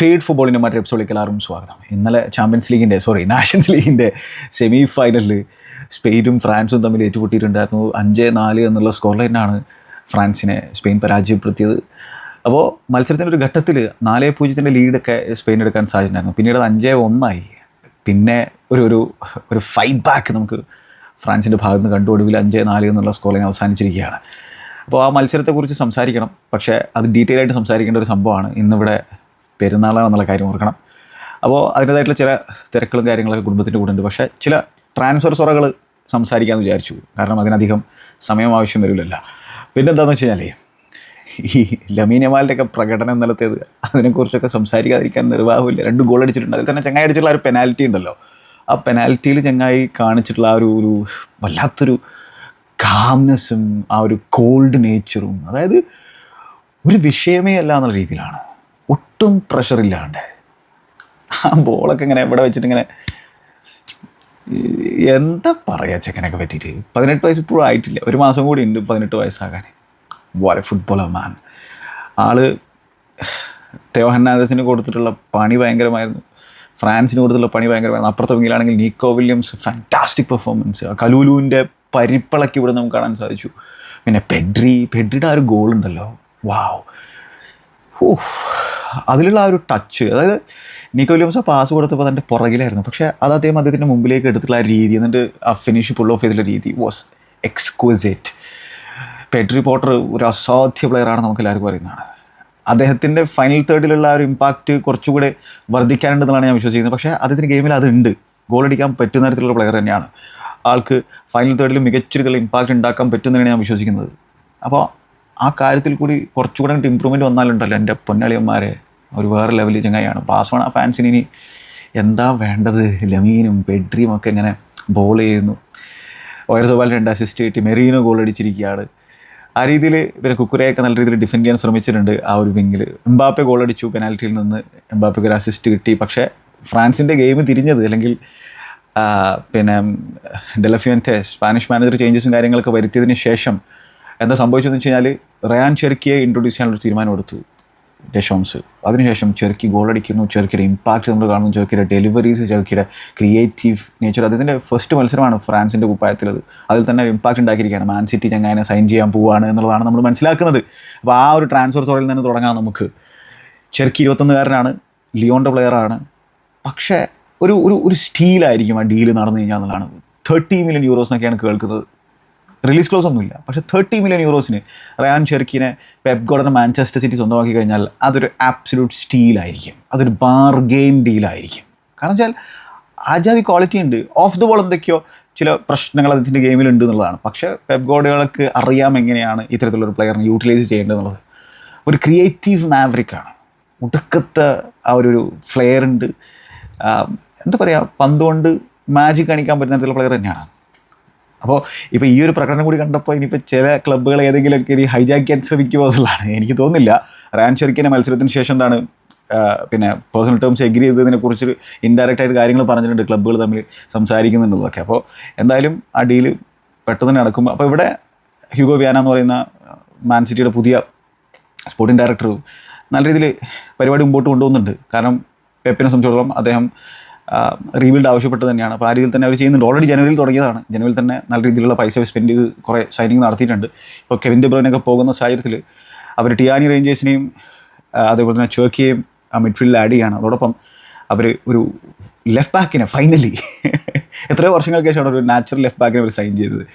Feed ഫുട്ബോളിന്റെ മറ്റൊരു എപ്പിസോഡിലേക്ക് എല്ലാവരും സ്വാഗതം. ഇന്നലെ ചാമ്പ്യൻസ് ലീഗിന്റെ സോറി നാഷൻസ് ലീഗിന്റെ സെമി ഫൈനലിൽ സ്പെയിനും ഫ്രാൻസും തമ്മിൽ ഏറ്റുമുട്ടിയിട്ടുണ്ടായിരുന്നു. അഞ്ച് നാല് എന്നുള്ള സ്കോർ ലൈനാണ് ഫ്രാൻസിനെ സ്പെയിൻ പരാജയപ്പെടുത്തിയത്. അപ്പോൾ മത്സരത്തിന്റെ ഒരു ഘട്ടത്തിൽ നാല് പൂജ്യത്തിന്റെ ലീഡൊക്കെ സ്പെയിൻ എടുക്കാൻ സാധിച്ചിട്ടുണ്ടായിരുന്നു പിന്നീട് അത് അഞ്ച് ഒന്നായി. പിന്നെ ഒരു ഒരു ഒരു ഫൈറ്റ് ബാക്ക് നമുക്ക് ഫ്രാൻസിന്റെ ഭാഗത്ത് നിന്ന് കണ്ടു ഒടുവിൽ അഞ്ച് നാല് എന്നുള്ള സ്കോർ ലൈൻ അവസാനിച്ചിരിക്കുകയാണ്. അപ്പോൾ ആ മത്സരത്തെക്കുറിച്ച് സംസാരിക്കണം. പക്ഷേ അത് ഡീറ്റെയിൽ ആയിട്ട് സംസാരിക്കേണ്ട ഒരു സംഭവമാണ്. ഇന്നിവിടെ പെരുന്നാളാണെന്നുള്ള കാര്യം ഓർക്കണം. അപ്പോൾ അതിന്റേതായിട്ടുള്ള ചില തിരക്കുകളും കാര്യങ്ങളൊക്കെ കുടുംബത്തിന്റെ കൂടെ ഉണ്ട്. പക്ഷേ ചില ട്രാൻസ്ഫർ സൊറകൾ സംസാരിക്കാമെന്ന് വിചാരിച്ചു. കാരണം അതിനധികം സമയം ആവശ്യം പിന്നെ പിന്നെന്താണെന്ന് വെച്ച് കഴിഞ്ഞാൽ ഈ ലമീനമാലിന്റെ ഒക്കെ പ്രകടനം നിലത്തേത് അതിനെക്കുറിച്ചൊക്കെ സംസാരിക്കാതിരിക്കാൻ നിർവാഹമില്ല. രണ്ട് ഗോൾ അടിച്ചിട്ടുണ്ട്. അതിൽ തന്നെ ചങ്ങായി അടിച്ചിട്ടുള്ള ഒരു പെനാൽറ്റി ഉണ്ടല്ലോ. ആ പെനാൽറ്റിയിൽ ചങ്ങായി കാണിച്ചിട്ടുള്ള ആ ഒരു ഒരു വല്ലാത്തൊരു കാംനെസ്സും ആ ഒരു കോൾഡ് നേച്ചറും അതായത് ഒരു വിഷയമേ അല്ല എന്നുള്ള രീതിയിലാണ്. ഒട്ടും പ്രഷർ ഇല്ലാണ്ട്. ആ ബോളൊക്കെ ഇങ്ങനെ ഇവിടെ വെച്ചിട്ട് ഇങ്ങനെ എന്താ പറയുക ചെക്കനൊക്കെ പറ്റിയിട്ട്? പതിനെട്ട് വയസ്സ് ഇപ്പോഴും ആയിട്ടില്ല. ഒരു മാസം കൂടി ഉണ്ട് പതിനെട്ട് വയസ്സാകാൻ. വളരെ ഫുട്ബോളർ മാൻ ആൾ തെയോ കൊടുത്തിട്ടുള്ള പണി ഭയങ്കരമായിരുന്നു. ഫ്രാൻസിന് കൊടുത്തിട്ടുള്ള പണി ഭയങ്കരമായിരുന്നു. അപ്പുറത്തെ വിങ്ങിലാണെങ്കിൽ നീക്കോ വില്യംസ് ഫാന്റാസ്റ്റിക് പെർഫോമൻസ് കലൂലുവിന്റെ പരിപ്പളക്കി ഇവിടെ നമുക്ക് കാണാൻ സാധിച്ചു. പിന്നെ പെഡ്രി പെഡ്രിയുടെ ആ ഒരു ഗോൾ ഉണ്ടല്ലോ. വാവ് അതിലുള്ള ആ ഒരു ടച്ച് അതായത് നിക്കോ വില്യംസ് ആ പാസ് കൊടുത്തപ്പോൾ അതിന്റെ പുറകിലായിരുന്നു. പക്ഷേ അത് അദ്ദേഹം അദ്ദേഹത്തിന്റെ മുമ്പിലേക്ക് എടുത്തിട്ടുള്ള ആ രീതി എന്നിട്ട് ആ ഫിനിഷ് പുൾ ഓഫ് ചെയ്തിട്ടുള്ള രീതി വാസ് എക്സ്ക്വിസിറ്റ് പെട്രി പോട്ടർ ഒരു അസാധ്യ പ്ലെയറാണ് നമുക്ക് എല്ലാവർക്കും അറിയുന്നതാണ്. അദ്ദേഹത്തിന്റെ ഫൈനൽ തേർഡിലുള്ള ആ ഒരു ഇമ്പാക്റ്റ് കുറച്ചുകൂടെ വർദ്ധിക്കാനുണ്ടെന്നാണ് ഞാൻ വിശ്വസിക്കുന്നത്. പക്ഷേ അദ്ദേഹത്തിന്റെ ഗെയിമിൽ അതുണ്ട്. ഗോൾ അടിക്കാൻ പറ്റുന്ന തരത്തിലുള്ള പ്ലെയർ തന്നെയാണ്. ആൾക്ക് ഫൈനൽ തേർഡിൽ മികച്ച രീതിയിലുള്ള ഇമ്പാക്റ്റ് ഉണ്ടാക്കാൻ പറ്റുന്നതാണ് ഞാൻ വിശ്വസിക്കുന്നത്. അപ്പോൾ ആ കാര്യത്തിൽ കൂടി കുറച്ചുകൂടെ ഇമ്പ്രൂവ്മെന്റ് വന്നാലുണ്ടല്ലോ എന്റെ പൊന്നളിയന്മാരെ. ഒരു വേറെ ലെവലിൽ ചങ്ങായാണ് ആ ഫാൻസിന് ഇനി എന്താ വേണ്ടത്? ലമീനും ബെഡ്രിയും ഒക്കെ ഇങ്ങനെ ബോൾ ചെയ്യുന്നു. ഓയർ സോബാൽ രണ്ട് അസിസ്റ്റ് കിട്ടി. മെറീനോ ഗോൾ അടിച്ചിരിക്കുകയാണ്. ആ രീതിയിൽ പിന്നെ കുക്കുരയൊക്കെ നല്ല രീതിയിൽ ഡിഫെൻഡ് ചെയ്യാൻ ശ്രമിച്ചിട്ടുണ്ട് ആ ഒരു വിങ്ങിൽ എംബാപ്പെ ഗോൾ അടിച്ചു പെനാൽറ്റിയിൽ നിന്ന് എംബാപ്പയ്ക്ക് ഒരു അസിസ്റ്റ് കിട്ടി. പക്ഷേ ഫ്രാൻസിന്റെ ഗെയിം തിരിഞ്ഞത് അല്ലെങ്കിൽ പിന്നെ ഡെലഫിയന്റെ സ്പാനിഷ് മാനേജർ ചേഞ്ചസും കാര്യങ്ങളൊക്കെ വരുത്തിയതിന് ശേഷം എന്താ സംഭവിച്ചതെന്ന് വെച്ച് കഴിഞ്ഞാൽ റയാൻ ചെറുക്കിയെ ഇൻട്രൊഡ്യൂസ് ചെയ്യാനുള്ള തീരുമാനം എടുത്തു. ഡെഷോംസ് അതിനുശേഷം ചെറുക്കി ഗോൾ അടിക്കുന്നു ചെറുക്കിയുടെ ഇമ്പാക്റ്റ് നമ്മൾ കാണുന്നു ചെറുക്കിയുടെ ഡെലിവറീസ് ചെറുക്കിയുടെ ക്രിയേറ്റീവ് നേച്ചർ അതിന്റെ ഫസ്റ്റ് മത്സരമാണ് ഫ്രാൻസിന്റെ കുപ്പായത്തിലത്. അതിൽ തന്നെ ഇമ്പാക്റ്റ് ഉണ്ടാക്കിയിരിക്കുകയാണ്. മാൻ സിറ്റി ചങ്ങായനെ സൈൻ ചെയ്യാൻ പോവുകയാണ് എന്നുള്ളതാണ് നമ്മൾ മനസ്സിലാക്കുന്നത്. അപ്പോൾ ആ ഒരു ട്രാൻസ്ഫർ സോറിൽ നിന്ന് തുടങ്ങാം നമുക്ക്. ചെറുക്കി ഇരുപത്തൊന്നുകാരനാണ് ലിയോണിന്റെ പ്ലെയറാണ് പക്ഷേ ഒരു ഒരു ഒരു സ്റ്റീലായിരിക്കും ആ ഡീൽ നടന്നു കഴിഞ്ഞാൽ എന്നുള്ളതാണ്. തേർട്ടി മില്യൺ യൂറോസ് എന്നൊക്കെയാണ് കേൾക്കുന്നത്. റിലീസ് ക്ലോസ് ഒന്നുമില്ല. പക്ഷേ തേർട്ടി മില്യൺ യൂറോസിന് റയാൻ ഷെർക്കിനെ പെപ് ഗോർഡൻ മാഞ്ചസ്റ്റർ സിറ്റി സ്വന്തമാക്കി കഴിഞ്ഞാൽ അതൊരു ആപ്സലൂട്ട് സ്റ്റീലായിരിക്കും അതൊരു ബാർഗെയിൻ ഡീലായിരിക്കും കാരണം വെച്ചാൽ ആജാതി ക്വാളിറ്റി ഉണ്ട്. ഓഫ് ദ ബോൾ എന്തൊക്കെയോ ചില പ്രശ്നങ്ങൾ അതിന്റെ ഗെയിമിലുണ്ട് എന്നുള്ളതാണ്. പക്ഷേ പെപ് ഗോർഡുകൾക്ക് അറിയാം എങ്ങനെയാണ് ഇത്തരത്തിലുള്ള പ്ലെയറിനെ യൂട്ടിലൈസ് ചെയ്യേണ്ടതെന്നുള്ളത്. ഒരു ക്രിയേറ്റീവ് മാവറിക്കാണ് ഒടുക്കത്ത് ആ ഒരു ഫ്ലെയർ ഉണ്ട്. എന്താ പറയുക പന്തുകൊണ്ട് മാജിക് കാണിക്കാൻ പറ്റുന്ന തരത്തിലുള്ള പ്ലെയർ തന്നെയാണ്. അപ്പോൾ ഇപ്പോൾ ഈ ഒരു പ്രകടനം കൂടി കണ്ടപ്പോൾ ഇനിയിപ്പോൾ ചില ക്ലബ്ബുകൾ ഏതെങ്കിലുമൊക്കെ ഇനി ഹൈജാക്ക് ചെയ്യാൻ ശ്രമിക്കുമോ എന്നുള്ളതാണ്. എനിക്ക് തോന്നുന്നില്ല. റാൻ ഷെറിക്കിന്റെ മത്സരത്തിന് ശേഷം എന്താണ് പിന്നെ പേഴ്സണൽ ടേംസ് എഗ്രി ചെയ്തതിനെ കുറിച്ച് ഇൻഡയറക്റ്റ് ആയിട്ട് കാര്യങ്ങൾ പറഞ്ഞിട്ടുണ്ട് ക്ലബ്ബുകൾ തമ്മിൽ സംസാരിക്കുന്നുണ്ടെന്നൊക്കെ. അപ്പോൾ എന്തായാലും ആ ഡീൽ പെട്ടെന്ന് നടക്കും. അപ്പോൾ ഇവിടെ ഹ്യൂഗോ വ്യാന എന്ന് പറയുന്ന മാൻ സിറ്റിയുടെ പുതിയ സ്പോർട്ടിംഗ് ഡയറക്ടർ നല്ല രീതിയിൽ പരിപാടി മുമ്പോട്ട് കൊണ്ടുപോകുന്നുണ്ട്. കാരണം പെപ്പിനെ സംബന്ധിച്ചിടത്തോളം അദ്ദേഹം റീബിൽഡ് ആവശ്യപ്പെട്ട് തന്നെയാണ്. അപ്പോൾ ആ രീതിയിൽ തന്നെ അവർ ചെയ്യുന്നുണ്ട്. ഓൾറെഡി ജനുവരിയിൽ തുടങ്ങിയതാണ്. ജനുവരിയിൽ തന്നെ നല്ല രീതിയിലുള്ള പൈസ സ്പെൻഡ് ചെയ്ത് കുറേ സൈനിങ് നടത്തിയിട്ടുണ്ട്. ഇപ്പോൾ കെവിൻ ഡെബ്രോനൊക്കെ പോകുന്ന സാഹചര്യത്തിൽ അവർ ടിയാനി റേഞ്ചേഴ്സിനെയും അതേപോലെ തന്നെ ചേർക്കിയെയും ആ മിഡ്ഫീൽഡിൽ ആഡ് ചെയ്യാണ്. അതോടൊപ്പം അവർ ഒരു ലെഫ്റ്റ് ബാക്കിനെ ഫൈനലി എത്രയോ വർഷങ്ങൾക്ക് ശേഷമാണ് ഒരു നാച്ചുറൽ ലെഫ്റ്റ് ബാക്കിനെ അവർ സൈൻ ചെയ്തത്.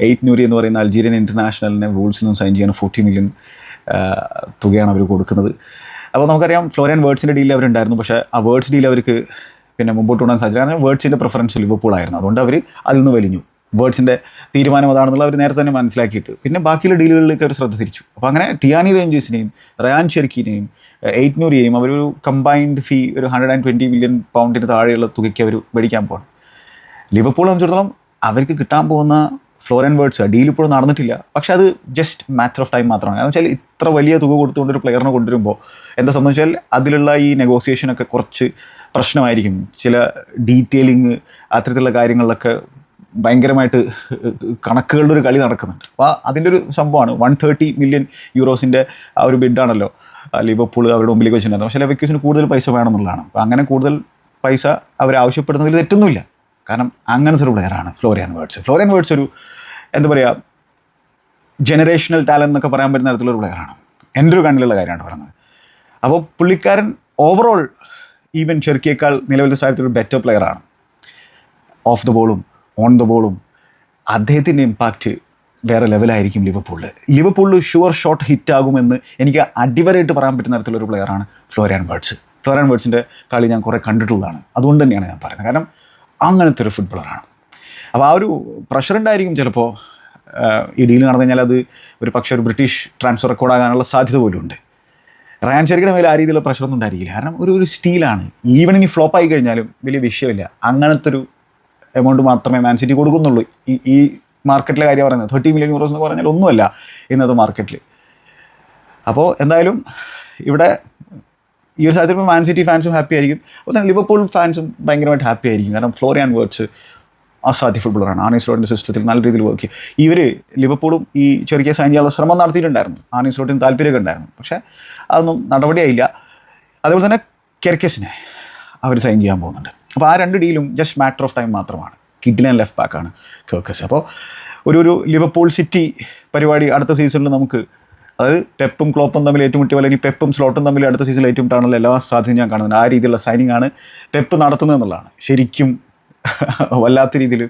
എയ്റ്റ് നൂരി എന്ന് പറയുന്ന അൾജീരിയൻ ഇന്റർനാഷണലിനെ റൂൾസിൽ നിന്നും സൈൻ ചെയ്യാൻ ഫോർട്ടി മില്യൺ തുകയാണ് അവർ കൊടുക്കുന്നത്. അപ്പോൾ നമുക്കറിയാം ഫ്ലോറിയൻ വേർഡ്സിന്റെ ഡീൽ അവരുണ്ടായിരുന്നു. പക്ഷേ ആ വേർഡ്സ് ഡീൽ അവർക്ക് പിന്നെ മുമ്പോട്ട് കൊണ്ടുപോകാൻ സാധിച്ചു കാരണം വേർഡ്സിന്റെ പ്രിഫറൻസ് ലിവർപൂൾ ആയിരുന്നു അതുകൊണ്ട് അവർ അതിൽ നിന്ന് വലിഞ്ഞു. വേർഡ്സിന്റെ തീരുമാനം അതാണെന്നുള്ള അവർ നേരത്തെ തന്നെ മനസ്സിലാക്കിയിട്ട്. പിന്നെ ബാക്കിയുള്ള ഡീലുകളിലേക്ക് അവർ ശ്രദ്ധ തിരിച്ചു. അപ്പോൾ അങ്ങനെ ടിയാനി റേഞ്ചേഴ്സിനെയും റയാൻ ഷെർക്കിനെയും എയ്റ്റ് അവർ അവരൊരു കമ്പൈൻഡ് ഫീ ഒരു ഹൺഡ്രഡ് ആൻഡ് ട്വന്റി മില്യൺ പൗണ്ടിന് താഴെയുള്ള തുകയ്ക്ക് അവർ മേടിക്കാൻ പോകണം ലിവർപൂൾ സംബന്ധിച്ചിടത്തോളം അവർക്ക് കിട്ടാൻ പോകുന്ന ഫ്ലോറൻ വേർഡ്സ് ഡീൽ ഇപ്പോഴും നടന്നിട്ടില്ല. പക്ഷേ അത് ജസ്റ്റ് മാറ്റർ ഓഫ് ടൈം മാത്രമാണ്. കാരണം വെച്ചാൽ ഇത്ര വലിയ തുക കൊടുത്തുകൊണ്ട് ഒരു പ്ലെയറിനെ കൊണ്ടുവരുമ്പോൾ എന്താ സംബന്ധിച്ചാൽ അതിലുള്ള ഈ നെഗോസിയേഷനൊക്കെ കുറച്ച് പ്രശ്നമായിരിക്കും. ചില ഡീറ്റെയിലിങ് അത്തരത്തിലുള്ള കാര്യങ്ങളിലൊക്കെ ഭയങ്കരമായിട്ട് കണക്കുകളുടെ ഒരു കളി നടക്കുന്നുണ്ട്. അപ്പോൾ അതിന്റെ ഒരു സംഭവമാണ്. വൺ തേർട്ടി മില്യൺ യൂറോസിന്റെ ആ ഒരു ബിഡാണല്ലോ ലിവർപൂൾ അവരുടെ മുമ്പിലേക്ക് വെച്ചിട്ടുണ്ടായിരുന്നു പക്ഷേ വെക്കേഷന് കൂടുതൽ പൈസ വേണമെന്നുള്ളതാണ്. അപ്പോൾ അങ്ങനെ കൂടുതൽ പൈസ അവർ ആവശ്യപ്പെടുന്നതിൽ തെറ്റൊന്നുമില്ല. കാരണം അങ്ങനത്തെ ഒരു പ്ലെയറാണ് ഫ്ലോറിയൻ വേർഡ്സ് ഫ്ലോറിയൻ വേർഡ്സ് ഒരു എന്താ പറയുക ജനറേഷണൽ ടാലന്റ് എന്നൊക്കെ പറയാൻ പറ്റുന്ന തരത്തിലൊരു പ്ലെയറാണ് എന്റെ ഒരു കണ്ണിലുള്ള കാര്യമാണ് പറയുന്നത്. അപ്പോൾ പുള്ളിക്കാരൻ ഓവറോൾ ഈവൻ ചെറുക്കിയേക്കാൾ നിലവിലെ സാഹചര്യത്തിൽ ഒരു ബെറ്റർ പ്ലെയറാണ് ഓഫ് ദ ബോളും ഓൺ ദ ബോളും അദ്ദേഹത്തിന്റെ ഇമ്പാക്റ്റ് വേറെ ലെവലായിരിക്കും ലിവർപൂളിൽ ലിവർപൂളിൽ ഷുവർ ഷോട്ട് ഹിറ്റ് ആകുമെന്ന് എനിക്ക് അടിവരായിട്ട് പറയാൻ പറ്റുന്ന തരത്തിലൊരു പ്ലെയറാണ് ഫ്ലോറിയൻ വേർഡ്സ് ഫ്ലോറിയൻ വേർഡ്സിന്റെ കളി ഞാൻ കുറേ കണ്ടിട്ടുള്ളതാണ്. അതുകൊണ്ട് തന്നെയാണ് ഞാൻ പറയുന്നത്. കാരണം അങ്ങനത്തെ ഒരു ഫുട്ബോളറാണ് അപ്പോൾ ആ ഒരു പ്രഷർ ഉണ്ടായിരിക്കും ചിലപ്പോൾ ഈ ഡീൽ നടന്നു കഴിഞ്ഞാൽ അത് ഒരു പക്ഷേ ഒരു ബ്രിട്ടീഷ് ട്രാൻസ്ഫർ റെക്കോർഡാകാനുള്ള സാധ്യത പോലും ഉണ്ട്. റയാൻ ചെറുകിടെ മേലെ ആ രീതിയിലുള്ള പ്രഷറൊന്നും ഉണ്ടായിരിക്കില്ല. കാരണം ഒരു ഒരു സ്റ്റീലാണ് ഈവൻ ഇനി ഫ്ലോപ്പ് ആയി കഴിഞ്ഞാലും വലിയ വിഷയമില്ല. അങ്ങനത്തെ ഒരു എമൗണ്ട് മാത്രമേ മാൻ സിറ്റി കൊടുക്കുന്നുള്ളൂ. ഈ ഈ മാർക്കറ്റിലെ കാര്യം പറയുന്നത് തേർട്ടി മില്യൺ യൂറോസ് എന്ന് പറഞ്ഞാൽ ഒന്നുമല്ല ഇന്നത്തെ മാർക്കറ്റിൽ അപ്പോൾ എന്തായാലും ഇവിടെ ഈ ഒരു സാഹചര്യത്തിൽ മാൻ സിറ്റി ഫാൻസും ഹാപ്പി ആയിരിക്കും. അപ്പോൾ തന്നെ ലിവർപൂൾ ഫാൻസും ഭയങ്കരമായിട്ട് ഹാപ്പി ആയിരിക്കും. കാരണം ഫ്ലോറിയൻ വേർഡ്സ് അസാധ്യ ഫുട്ബോളറാണ് ആണി. സ്ലോട്ടിന്റെ സിസ്റ്റത്തിൽ നല്ല രീതിയിൽ വർക്ക് ചെയ്യും. ഇവർ ലിവർപൂളും ഈ ചെറിയ സൈനികളുടെ ശ്രമം നടത്തിയിട്ടുണ്ടായിരുന്നു. ആണി സ്ലോട്ടിന് താല്പര്യമൊക്കെ ഉണ്ടായിരുന്നു. പക്ഷേ അതൊന്നും നടപടിയായില്ല. അതുപോലെ തന്നെ കെർക്കസിനെ അവർ സൈൻ ചെയ്യാൻ പോകുന്നുണ്ട്. അപ്പോൾ ആ രണ്ട് ഡീലും ജസ്റ്റ് മാറ്റർ ഓഫ് ടൈം മാത്രമാണ്. കിഡിലൻ ലെഫ്റ്റ് ബാക്കാണ് കേർക്കസ് അപ്പോൾ ഒരു ഒരു ലിവർപൂൾ സിറ്റി പരിപാടി അടുത്ത സീസണിൽ നമുക്ക് അതായത് പെപ്പും ക്ലോപ്പും തമ്മിൽ ഏറ്റുമുട്ടിയ അല്ലെങ്കിൽ പെപ്പും സ്ലോട്ടും തമ്മിൽ അടുത്ത സീസണിൽ ഏറ്റുമുട്ടാണല്ലോ എല്ലാ സാധ്യതയും ഞാൻ കാണുന്നത് ആ രീതിയിലുള്ള സൈനിങ് ആണ് പെപ്പ് നടത്തുന്നത് എന്നുള്ളതാണ്. ശരിക്കും വല്ലാത്ത രീതിയിൽ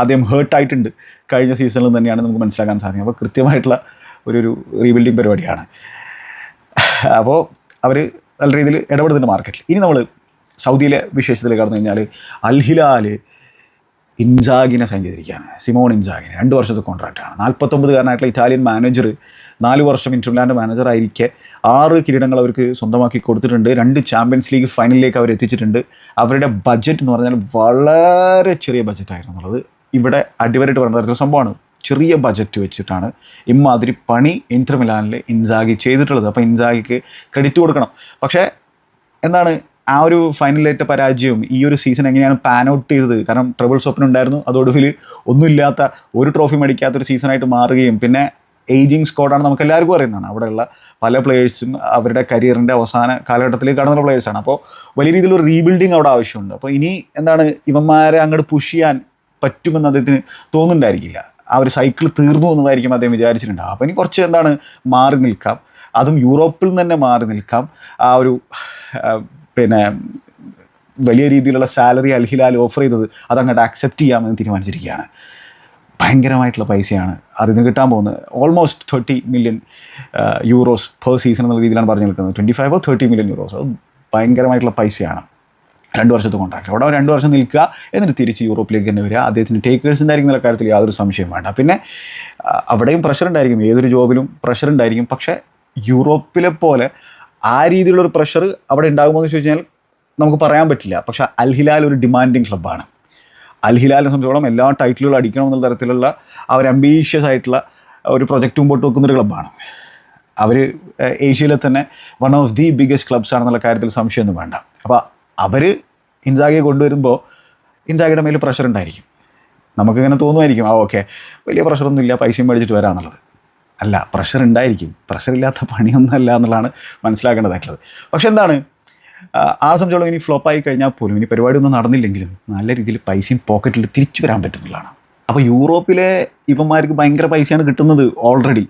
അദ്ദേഹം ഹേർട്ടായിട്ടുണ്ട് കഴിഞ്ഞ സീസണിൽ തന്നെയാണ് നമുക്ക് മനസ്സിലാക്കാൻ സാധിക്കും അപ്പോൾ കൃത്യമായിട്ടുള്ള ഒരു ഒരു റീബിൽഡിങ് പരിപാടിയാണ്. അപ്പോൾ അവർ നല്ല രീതിയിൽ ഇടപെടുന്നുണ്ട് മാർക്കറ്റിൽ ഇനി നമ്മൾ സൗദിയിലെ വിശേഷത്തിൽ കടന്നു കഴിഞ്ഞാൽ അൽഹിലാൽ ഇൻസാഗിനെ സൈൻ ചെയ്തിരിക്കുകയാണ്. സിമോൺ ഇൻസാഗിനെ. രണ്ട് വർഷത്തെ കോൺട്രാക്റ്റാണ് നാൽപ്പത്തൊമ്പതുകാരനായിട്ടുള്ള ഇറ്റാലിയൻ മാനേജർ നാല് വർഷം ഇന്റർലാൻഡ് മാനേജർ ആയിരിക്കെ. ആറ് കിരീടങ്ങൾ അവർക്ക് സ്വന്തമാക്കി കൊടുത്തിട്ടുണ്ട്. രണ്ട് ചാമ്പ്യൻസ് ലീഗ് ഫൈനലിലേക്ക് അവർ എത്തിച്ചിട്ടുണ്ട്. അവരുടെ ബജറ്റ് എന്ന് പറഞ്ഞാൽ വളരെ ചെറിയ ബജറ്റായിരുന്നു എന്നുള്ളത് ഇവിടെ അടിവരായിട്ട് പറയുന്ന തരത്തിലുള്ള സംഭവമാണ്. ചെറിയ ബജറ്റ് വെച്ചിട്ടാണ് ഇമാതിരി പണി ഇന്റർ ഇൻസാഗി ചെയ്തിട്ടുള്ളത്. അപ്പോൾ ഇൻസാഗിക്ക് ക്രെഡിറ്റ് കൊടുക്കണം. പക്ഷേ എന്താണ് ആ ഒരു ഫൈനലിലേറ്റ പരാജയവും ഈ ഒരു സീസൺ എങ്ങനെയാണ് പാൻ ഔട്ട് ചെയ്തത്? കാരണം ട്രബിൾ സ്വപ്നം ഉണ്ടായിരുന്നു. അതോടൊപ്പം ഒന്നുമില്ലാത്ത ഒരു ട്രോഫി മേടിക്കാത്ത ഒരു സീസണായിട്ട് മാറുകയും പിന്നെ ഏജിങ് സ്ക്വാഡാണ് നമുക്ക് എല്ലാവർക്കും അറിയുന്നതാണ്. അവിടെയുള്ള പല പ്ലേയേഴ്സും അവരുടെ കരിയറിന്റെ അവസാന കാലഘട്ടത്തിലേക്ക് കടന്നുള്ള പ്ലേയേഴ്സാണ് അപ്പോൾ വലിയ രീതിയിലൊരു റീബിൽഡിങ് അവിടെ ആവശ്യമുണ്ട്. അപ്പോൾ ഇനി എന്താണ് ഇവന്മാരെ അങ്ങോട്ട് പുഷ് ചെയ്യാൻ പറ്റുമെന്ന് അദ്ദേഹത്തിന് തോന്നുന്നുണ്ടായിരിക്കില്ല. ആ ഒരു സൈക്കിൾ തീർന്നു എന്നതായിരിക്കും അദ്ദേഹം വിചാരിച്ചിട്ടുണ്ട്. അപ്പോൾ ഇനി കുറച്ച് എന്താണ് മാറി നിൽക്കാം. അതും യൂറോപ്പിൽ തന്നെ മാറി നിൽക്കാം. ആ ഒരു പിന്നെ വലിയ രീതിയിലുള്ള സാലറി അൽഹിലാൽ ഓഫർ ചെയ്തത് അതങ്ങോട്ട് അക്സെപ്റ്റ് ചെയ്യാമെന്ന് തീരുമാനിച്ചിരിക്കുകയാണ്. ഭയങ്കരമായിട്ടുള്ള പൈസയാണ് അതിന് കിട്ടാൻ പോകുന്നത്. Almost thirty million euros per season എന്നുള്ള രീതിയിലാണ് പറഞ്ഞു നിൽക്കുന്നത് ട്വന്റി ഫൈവോ തേർട്ടി മില്യൺ യൂറോസ് അത് ഭയങ്കരമായിട്ടുള്ള പൈസയാണ്. രണ്ട് വർഷത്തെ കോൺട്രാക്ട് അവിടെ രണ്ട് വർഷം നിൽക്കുക എന്നിട്ട് തിരിച്ച് യൂറോപ്പിലേക്ക് തന്നെ വരിക. അദ്ദേഹത്തിന് ടേക്കേഴ്സ് ഉണ്ടായിരിക്കും എന്നുള്ള കാര്യത്തിൽ യാതൊരു സംശയം വേണ്ട. പിന്നെ അവിടെയും പ്രഷർ ഉണ്ടായിരിക്കും. ഏതൊരു ജോബിലും പ്രഷർ ഉണ്ടായിരിക്കും. പക്ഷേ യൂറോപ്പിലെ പോലെ ആ രീതിയിലുള്ളൊരു പ്രഷർ അവിടെ ഉണ്ടാകുമോ എന്ന് ചോദിച്ചു കഴിഞ്ഞാൽ നമുക്ക് പറയാൻ പറ്റില്ല. പക്ഷെ അൽഹിലാൽ ഒരു ഡിമാൻഡിങ് ക്ലബ്ബാണ് അൽഹിലാലിനെ സംബന്ധിച്ചോളം എല്ലാ ടൈറ്റിലുകളും അടിക്കണം എന്നുള്ള തരത്തിലുള്ള അവർ ഒരു അംബീഷ്യസ് ആയിട്ടുള്ള ഒരു പ്രൊജക്റ്റ് മുമ്പോട്ട് വെക്കുന്നൊരു ക്ലബ്ബാണ് അവർ ഏഷ്യയിലെ തന്നെ one of the biggest clubs ആണെന്നുള്ള കാര്യത്തിൽ സംശയമൊന്നും വേണ്ട. അപ്പോൾ അവർ ഇൻസാഗിയെ കൊണ്ടുവരുമ്പോൾ ഇൻസാഗിയുടെ മേൽ പ്രഷർ ഉണ്ടായിരിക്കും. നമുക്കിങ്ങനെ തോന്നുമായിരിക്കും ആ ഓക്കെ വലിയ പ്രഷറൊന്നും ഇല്ല പൈസയും മേടിച്ചിട്ട് വരാമെന്നുള്ളത് അല്ല പ്രഷർ ഉണ്ടായിരിക്കും. പ്രഷർ ഇല്ലാത്ത പണിയൊന്നുമല്ല എന്നുള്ളതാണ് മനസ്സിലാക്കേണ്ടതായിട്ടുള്ളത്. പക്ഷെ എന്താണ്? ആ, സംബന്ധിച്ചോളം ഇനി ഫ്ലോപ്പായി കഴിഞ്ഞാൽ പോലും ഇനി പരിപാടി ഒന്നും നടന്നില്ലെങ്കിലും നല്ല രീതിയിൽ പൈസയും പോക്കറ്റിൽ തിരിച്ചു വരാൻ പറ്റുന്നതാണ്. അപ്പോൾ യൂറോപ്പിലെ ഇവന്മാർക്ക് ഭയങ്കര പൈസയാണ് കിട്ടുന്നത് ഓൾറെഡി